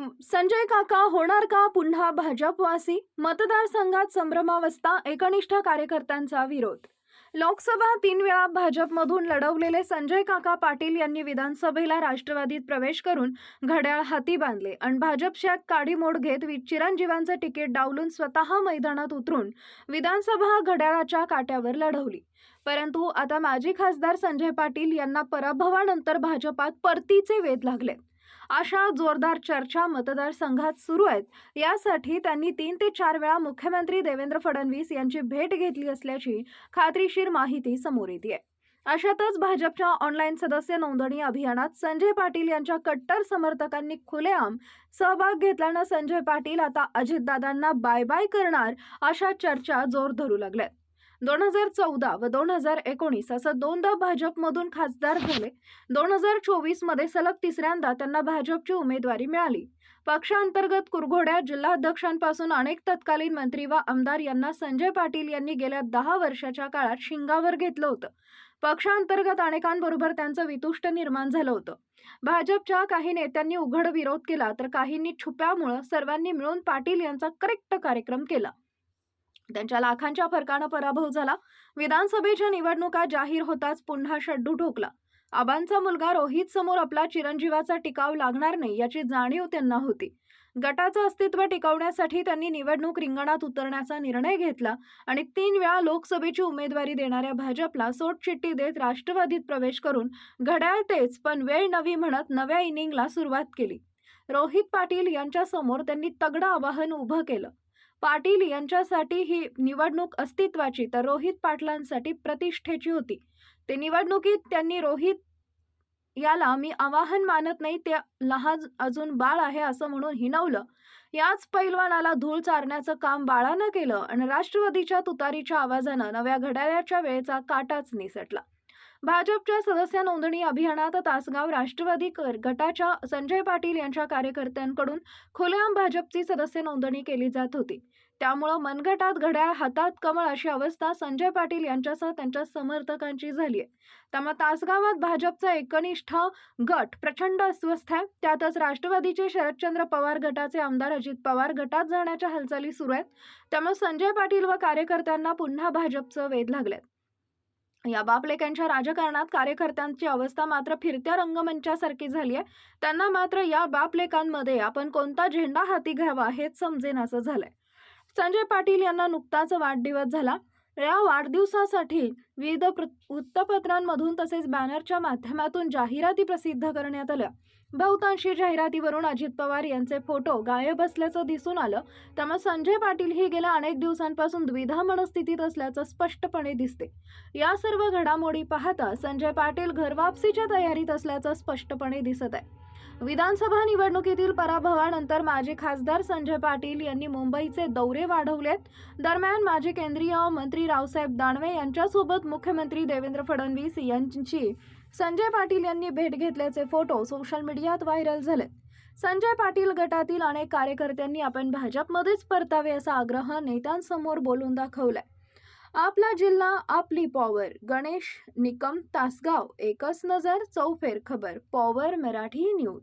संजय काका होणार का पुन्हा भाजपवासी? मतदारसंघात संभ्रमावस्था एकनिष्ठ कार्यकर्त्यांचा विरोध. लोकसभा तीन वेळा भाजपमधून लढवलेले संजय काका पाटील यांनी विधानसभेला राष्ट्रवादीत प्रवेश करून घड्याळ हाती बांधले आणि भाजपच्या काडीमोड घेत वि- चिरंजीवांचं तिकीट डावलून स्वतः मैदानात उतरून विधानसभा घड्याळाच्या काट्यावर लढवली. परंतु आता माजी खासदार संजय पाटील यांना पराभवानंतर भाजपात परतीचे वेध लागले. अशा जोरदार चर्चा मतदारसंघात सुरू आहेत. यासाठी त्यांनी तीन ते चार वेळा मुख्यमंत्री देवेंद्र फडणवीस यांची भेट घेतली असल्याची खात्रीशीर माहिती समोर येते अशातच भाजपच्या ऑनलाईन सदस्य नोंदणी अभियानात संजय पाटील यांच्या कट्टर समर्थकांनी खुलेआम सहभाग घेतल्यानं संजय पाटील आता अजितदादांना बाय बाय करणार अशा चर्चा जोर धरू लागल्यात. दोन हजार चौदा व दोन हजार एकोणीस असं दोनदा भाजपमधून खासदार झाले. दोन हजार चोवीसमध्ये सलग तिसऱ्यांदा त्यांना भाजपची उमेदवारी मिळाली. पक्षांतर्गत कुरघोड्या जिल्हाध्यक्षांपासून अनेक तत्कालीन मंत्री व आमदार यांना संजय पाटील यांनी गेल्या दहा वर्षाच्या काळात शिंगावर घेतलं होतं. पक्षांतर्गत अनेकांबरोबर त्यांचं वितुष्ट निर्माण झालं होतं. भाजपच्या काही नेत्यांनी उघड विरोध केला तर काहींनी छुप्यामुळं सर्वांनी मिळून पाटील यांचा करेक्ट कार्यक्रम केला. त्यांच्या लाखांच्या फरकानं पराभव झाला. विधानसभेच्या निवडणुका जाहीर होताच पुन्हा शड्डू ठोकला. आबांचा मुलगा रोहित समोर आपला चिरंजीवाचा टिकाव लागणार नाही याची जाणीव त्यांना होती. गटाचं अस्तित्व टिकवण्यासाठी त्यांनी निवडणूक रिंगणात उतरण्याचा निर्णय घेतला आणि तीन वेळा लोकसभेची उमेदवारी देणाऱ्या भाजपला सोटचिट्टी देत राष्ट्रवादीत प्रवेश करून घड्याळ तेच पण वेळ नवी म्हणत नव्या इनिंगला सुरुवात केली. रोहित पाटील यांच्यासमोर त्यांनी तगडं आवाहन उभं केलं. पाटील यांच्यासाठी ही निवडणूक अस्तित्वाची. तर रोहित पाटलांसाठी प्रतिष्ठेची होती. ते निवडणुकीत त्यांनी रोहित याला मी आवाहन मानत नाही ते लहान अजून बाळ आहे असं म्हणून हिनवलं याच पैलवानाला धूळ चारण्याचं काम बाळानं केलं आणि राष्ट्रवादीच्या तुतारीच्या आवाजानं नव्या घड्याळ्याच्या वेळेचा काटाच निसटला. भाजपच्या सदस्य नोंदणी अभियानात तासगाव राष्ट्रवादी कर- गटाच्या संजय पाटील यांच्या कार्यकर्त्यांकडून खुलेआम भाजपची सदस्य नोंदणी केली जात होती. त्यामुळं मनगटात घड्याळ हातात कमळ अशी अवस्था संजय पाटील यांच्यासह त्यांच्या समर्थकांची झाली आहे त्यामुळे तासगावात भाजपचा एकनिष्ठ गट प्रचंड अस्वस्थ आहे. त्यातच राष्ट्रवादीचे शरदचंद्र पवार गटाचे आमदार अजित पवार गटात जाण्याच्या हालचाली सुरू आहेत. त्यामुळे संजय पाटील व कार्यकर्त्यांना पुन्हा भाजपचं वेध लागले या बापलेकांच्या राजकारणात कार्यकर्त्यांची अवस्था मात्र फिरत्या रंगमंचासारखी झाली आहे. त्यांना मात्र या बापलेकांमध्ये आपण कोणता झेंडा हाती घ्यावा हेच समजेनासं झालंय. संजय पाटील यांना नुकताच वाढदिवस झाला. या वाढदिवसासाठी विविध प्र- वृत्तपत्रांमधून तसेच बॅनरच्या माध्यमातून जाहिराती प्रसिद्ध करण्यात आल्या. बहुतांशी जाहिरातीवरून अजित पवार यांचे फोटो गायब असल्याचं दिसून आलं. त्यामुळे संजय पाटील ही गेल्या अनेक दिवसांपासून द्विधा मनस्थितीत असल्याचं स्पष्टपणे दिसते. या सर्व घडामोडी पाहता संजय पाटील घरवापसीच्या तयारीत असल्याचं स्पष्टपणे दिसत आहे. विधानसभा निवडणुकीतील पराभवानंतर माजी खासदार संजय पाटील यांनी मुंबईचे दौरे वाढवलेत. दरम्यान माजी केंद्रीय मंत्री रावसाहेब दानवे यांच्यासोबत मुख्यमंत्री देवेंद्र फडणवीस यांची संजय पाटील यांनी भेट घेतल्याचे फोटो सोशल मीडियात व्हायरल झाले संजय पाटील गटातील अनेक कार्यकर्त्यांनी आपण भाजपमध्येच परतावे असा आग्रह नेत्यांसमोर बोलून दाखवलाय. आपला जिल्हा आपली पॉवर. गणेश निकम तासगाव. एकच नजर चौफेर खबर. Power Marathi news.